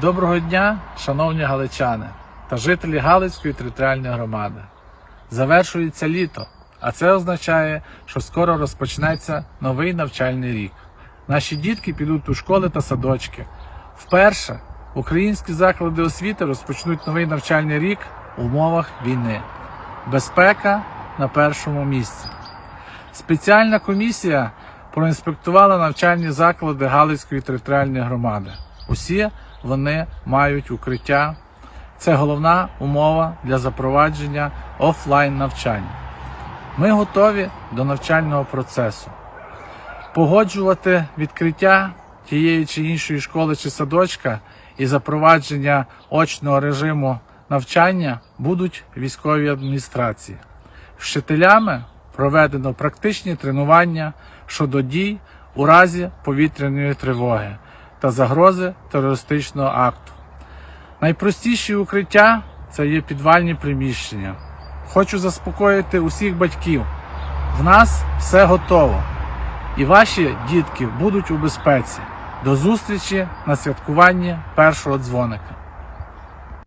Доброго дня, шановні галичани та жителі Галицької територіальної громади. Завершується літо, а це означає, що скоро розпочнеться новий навчальний рік. Наші дітки підуть у школи та садочки. Вперше українські заклади освіти розпочнуть новий навчальний рік в умовах війни. Безпека на першому місці. Спеціальна комісія проінспектувала навчальні заклади Галицької територіальної громади. Усі вони мають укриття. Це головна умова для запровадження офлайн навчання. Ми готові до навчального процесу. Погоджувати відкриття тієї чи іншої школи чи садочка і запровадження очного режиму навчання будуть військові адміністрації. Вчителями проведено практичні тренування щодо дій у разі повітряної тривоги та загрози терористичного акту. Найпростіші укриття це є підвальні приміщення. Хочу заспокоїти усіх батьків. В нас все готово, і ваші дітки будуть у безпеці. До зустрічі на святкуванні першого дзвоника.